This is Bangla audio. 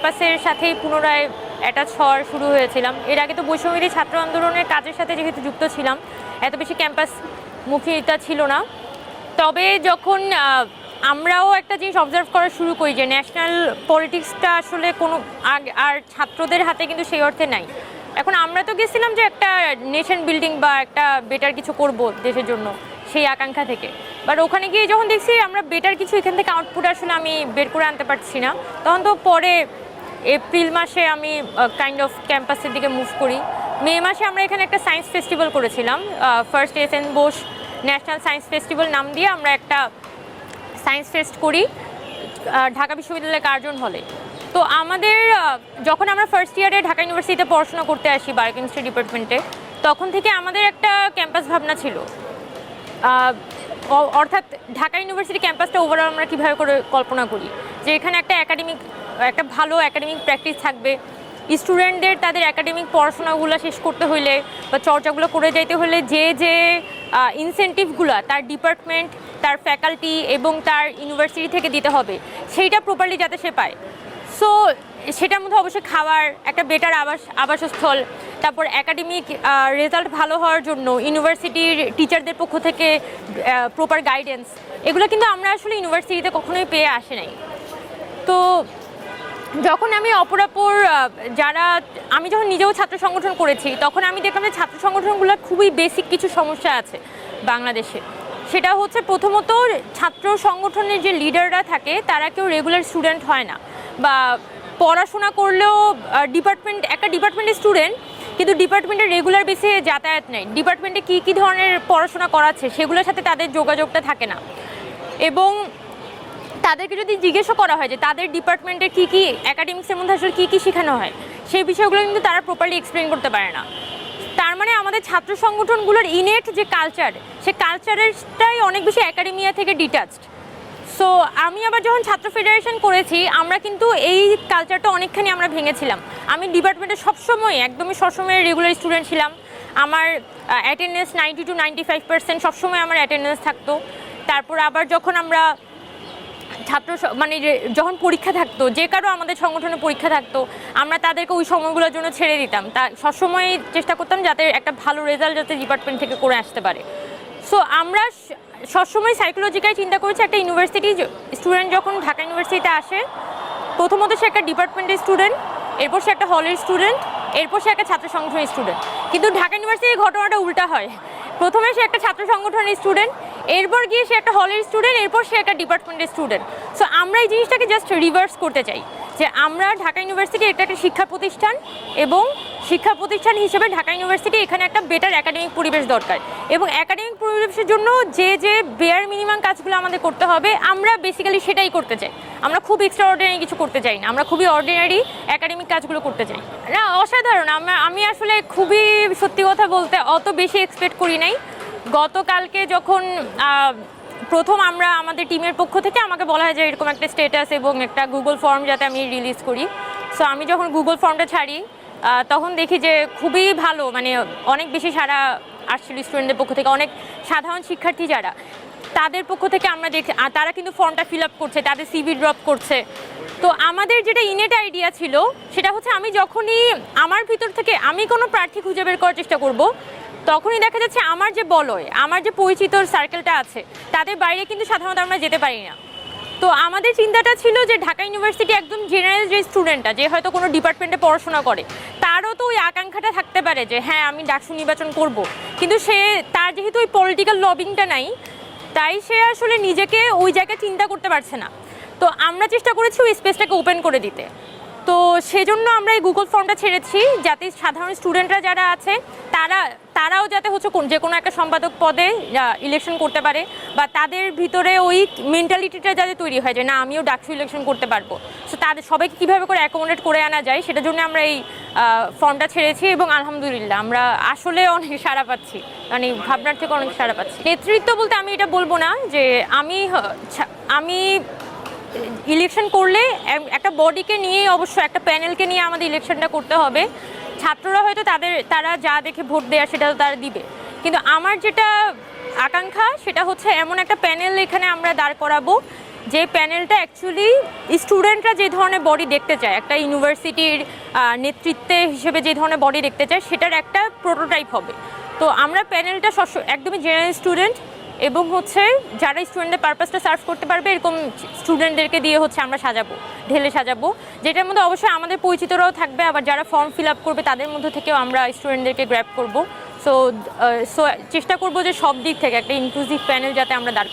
ক্যাম্পাসের সাথেই পুনরায় অ্যাটাচ হওয়ার শুরু হয়েছিলাম। এর আগে তো বৈষম্যবিধি ছাত্র আন্দোলনের কাজের সাথে যেহেতু যুক্ত ছিলাম, এত বেশি ক্যাম্পাস মুখিতা ছিল না। তবে যখন আমরাও একটা জিনিস অবজার্ভ করা শুরু করি যে ন্যাশনাল পলিটিক্সটা আসলে কোনো আর ছাত্রদের হাতে কিন্তু সেই অর্থে নাই। এখন আমরা তো গেছিলাম যে একটা নেশন বিল্ডিং বা একটা বেটার কিছু করব দেশের জন্য সেই আকাঙ্ক্ষা থেকে। বাট ওখানে গিয়ে যখন দেখছি আমরা বেটার কিছু এখান থেকে আউটপুট আসলে আমি বের করে আনতে পারছি না, তখন তো পরে এপ্রিল মাসে আমি কাইন্ড অফ ক্যাম্পাসের দিকে মুভ করি। মে মাসে আমরা এখানে একটা সায়েন্স ফেস্টিভ্যাল করেছিলাম first S N Bose national science festival নাম দিয়ে আমরা একটা সায়েন্স ফেস্ট করি ঢাকা বিশ্ববিদ্যালয়ের কার্জন হলে। তো আমাদের যখন আমরা ফার্স্ট ইয়ারে ঢাকা ইউনিভার্সিটিতে পড়াশোনা করতে আসি বায়োকেমিস্ট্রি ডিপার্টমেন্টে তখন থেকে আমাদের একটা ক্যাম্পাস ভাবনা ছিল। অর্থাৎ ঢাকা ইউনিভার্সিটি ক্যাম্পাসটা ওভারঅল আমরা কীভাবে করে কল্পনা করি? যে এখানে একটা একাডেমিক একটা ভালো একাডেমিক প্র্যাকটিস থাকবে। স্টুডেন্টদের তাদের একাডেমিক পড়াশোনাগুলো শেষ করতে হলে বা চর্চাগুলো করে যাইতে হলে যে যে ইনসেন্টিভগুলো তার ডিপার্টমেন্ট তার ফ্যাকাল্টি এবং তার ইউনিভার্সিটি থেকে দিতে হবে, সেইটা প্রপারলি যাতে সে পায়। সো সেটার মধ্যে অবশ্যই খাওয়ার একটা বেটার আবাস, আবাসস্থল, তারপর একাডেমিক রেজাল্ট ভালো হওয়ার জন্য ইউনিভার্সিটির টিচারদের পক্ষ থেকে প্রপার গাইডেন্স এগুলো কিন্তু আমরা আসলে ইউনিভার্সিটিতে কখনোই পেয়ে আসে নাই। তো যখন আমি অপরাপর যারা, আমি যখন নিজেও ছাত্র সংগঠন করেছি, তখন আমি দেখলাম যে ছাত্র সংগঠনগুলোর খুবই বেসিক কিছু সমস্যা আছে বাংলাদেশে। সেটা হচ্ছে প্রথমত ছাত্র সংগঠনের যে লিডাররা থাকে, তারা কেউ রেগুলার স্টুডেন্ট হয় না। বা পড়াশোনা করলেও ডিপার্টমেন্ট একটা ডিপার্টমেন্টের স্টুডেন্ট কিন্তু ডিপার্টমেন্টের রেগুলার বেসে যাতায়াত নেই। ডিপার্টমেন্টে কী কী ধরনের পড়াশোনা করাচ্ছে, সেগুলোর সাথে তাদের যোগাযোগটা থাকে না। এবং তাদেরকে যদি জিজ্ঞেসও করা হয় যে তাদের ডিপার্টমেন্টের কী কী একাডেমিক্সের মধ্যে আসলে কী কী শেখানো হয়, সেই বিষয়গুলো কিন্তু তারা প্রপারলি এক্সপ্লেন করতে পারে না। তার মানে আমাদের ছাত্র সংগঠনগুলোর ইনেট যে কালচার সে কালচারেরটাই অনেক বেশি একাডেমিয়া থেকে ডিটাচড সো আমি আবার যখন ছাত্র ফেডারেশন করেছি, আমরা কিন্তু এই কালচারটা অনেকখানি আমরা ভেঙেছিলাম। আমি ডিপার্টমেন্টে সবসময়, একদমই সবসময় রেগুলার স্টুডেন্ট ছিলাম। আমার attendance ninety two ninety five percent সবসময় আমার অ্যাটেন্ডেন্স থাকতো। তারপর আবার যখন আমরা ছাত্র মানে যখন পরীক্ষা থাকতো, যে কারও আমাদের সংগঠনে পরীক্ষা থাকতো, আমরা তাদেরকে ওই সময়গুলোর জন্য ছেড়ে দিতাম। তা সবসময় চেষ্টা করতাম যাতে একটা ভালো রেজাল্ট যাতে ডিপার্টমেন্ট থেকে করে আসতে পারে। সো আমরা সবসময় সাইকোলজিক্যালি চিন্তা করেছি, একটা ইউনিভার্সিটি স্টুডেন্ট যখন ঢাকা ইউনিভার্সিটিতে আসে, প্রথমত সে একটা ডিপার্টমেন্টের স্টুডেন্ট এরপর সে একটা হলের স্টুডেন্ট এরপর সে একটা ছাত্র সংগঠনের স্টুডেন্ট কিন্তু ঢাকা ইউনিভার্সিটির ঘটনাটা উল্টা হয়। প্রথমে সে একটা ছাত্র সংগঠনের স্টুডেন্ট এরপর গিয়ে সে একটা হলের স্টুডেন্ট এরপর সে একটা ডিপার্টমেন্টের স্টুডেন্ট সো আমরা এই জিনিসটাকে জাস্ট রিভার্স করতে চাই। যে আমরা ঢাকা ইউনিভার্সিটি এটা একটা শিক্ষা প্রতিষ্ঠান এবং শিক্ষা প্রতিষ্ঠান হিসেবে ঢাকা ইউনিভার্সিটি এখানে একটা বেটার একাডেমিক পরিবেশ দরকার। এবং একাডেমিক পরিবেশের জন্য যে যে বেয়ার মিনিমাম কাজগুলো আমাদের করতে হবে, আমরা বেসিক্যালি সেটাই করতে চাই। আমরা খুব এক্সট্রা অর্ডিনারি কিছু করতে চাই না। আমরা খুবই অর্ডিনারি একাডেমিক কাজগুলো করতে চাই। না, অসাধারণ। আমি আসলে খুবই সত্যি কথা বলতে অত বেশি এক্সপেক্ট করি নাই। গতকালকে যখন প্রথম আমরা আমাদের টিমের পক্ষ থেকে আমাকে বলা হয় যে এরকম একটা স্টেটাস এবং একটা গুগল ফর্ম যাতে আমি রিলিজ করি। সো আমি যখন গুগল ফর্মটা ছাড়ি তখন দেখি যে খুবই ভালো মানে অনেক বেশি সারা আসছিল স্টুডেন্টদের পক্ষ থেকে, অনেক সাধারণ শিক্ষার্থী যারা। তাদের পক্ষ থেকে আমরা দেখি তারা কিন্তু ফর্মটা ফিল আপ করছে, তাদের সিভি ড্রপ করছে। তো আমাদের যেটা ইনেট আইডিয়া ছিল, সেটা হচ্ছে আমি যখনই আমার ভিতর থেকে আমি কোনো প্রার্থী খুঁজে বের করার চেষ্টা করব তখনই দেখা যাচ্ছে আমার যে বলয়, আমার যে পরিচিত সার্কেলটা আছে, তাদের বাইরে কিন্তু সাধারণত আমরা যেতে পারি না। তো আমাদের চিন্তাটা ছিল যে ঢাকা ইউনিভার্সিটি একদম জেনারেল যে স্টুডেন্টটা যে হয়তো কোনো ডিপার্টমেন্টে পড়াশোনা করে, তারও তো ওই আকাঙ্ক্ষাটা থাকতে পারে যে হ্যাঁ আমি ডাকসু নির্বাচন করব। কিন্তু সে, তার যেহেতু ওই পলিটিক্যাল লবিংটা নাই, তাই সে আসলে নিজেকে ওই জায়গায় চিন্তা করতে পারছে না। তো আমরা চেষ্টা করেছি ওই স্পেসটাকে ওপেন করে দিতে। তো সেজন্য আমরা এই গুগল ফর্মটা ছেড়েছি, যাতে সাধারণ স্টুডেন্টরা যারা আছে তারা, তারাও যাতে হচ্ছে যে কোনো একটা সম্পাদক পদে ইলেকশন করতে পারে, বা তাদের ভিতরে ওই মেন্টালিটিটা যাতে তৈরি হয় যে না, আমিও ডাকসু ইলেকশন করতে পারব। সো তাদের সবাইকে কীভাবে করে অ্যাকোমোডেট করে আনা যায়, সেটার জন্য আমরা এই ফর্মটা ছেড়েছি এবং আলহামদুলিল্লাহ আমরা আসলে অনেক সাড়া পাচ্ছি। মানে ভাবনার থেকে অনেক সাড়া পাচ্ছি। নেতৃত্ব বলতে আমি এটা বলব না যে আমি আমি ইলেকশন করলে একটা বডিকে নিয়ে অবশ্য, একটা প্যানেলকে নিয়ে আমাদের ইলেকশনটা করতে হবে। ছাত্ররা হয়তো তাদের, তারা যা দেখে ভোট দেয় সেটা তারা দিবে। কিন্তু আমার যেটা আকাঙ্ক্ষা, সেটা হচ্ছে এমন একটা প্যানেল এখানে আমরা দাঁড় করাবো, যে প্যানেলটা অ্যাকচুয়ালি স্টুডেন্টরা যে ধরনের বডি দেখতে চায়, একটা ইউনিভার্সিটির নেতৃত্বে হিসেবে যে ধরনের বডি দেখতে চায়, সেটার একটা প্রোটোটাইপ হবে। তো আমরা প্যানেলটা সব একদমই জেনারেল স্টুডেন্ট এবং হচ্ছে যারা স্টুডেন্টদের পারপাসটা সার্ভ করতে পারবে, এরকম স্টুডেন্টদেরকে দিয়ে হচ্ছে আমরা সাজাবো, ঢেলে সাজাবো যেটার মধ্যে অবশ্যই আমাদের পরিচিতরাও থাকবে, আবার যারা ফর্ম ফিল আপ করবে, তাদের মধ্যে থেকেও আমরা স্টুডেন্টদেরকে গ্র্যাপ করব সো সো চেষ্টা করব যে সব দিক থেকে একটা ইনক্লুসিভ প্যানেল যাতে আমরা দাঁড়।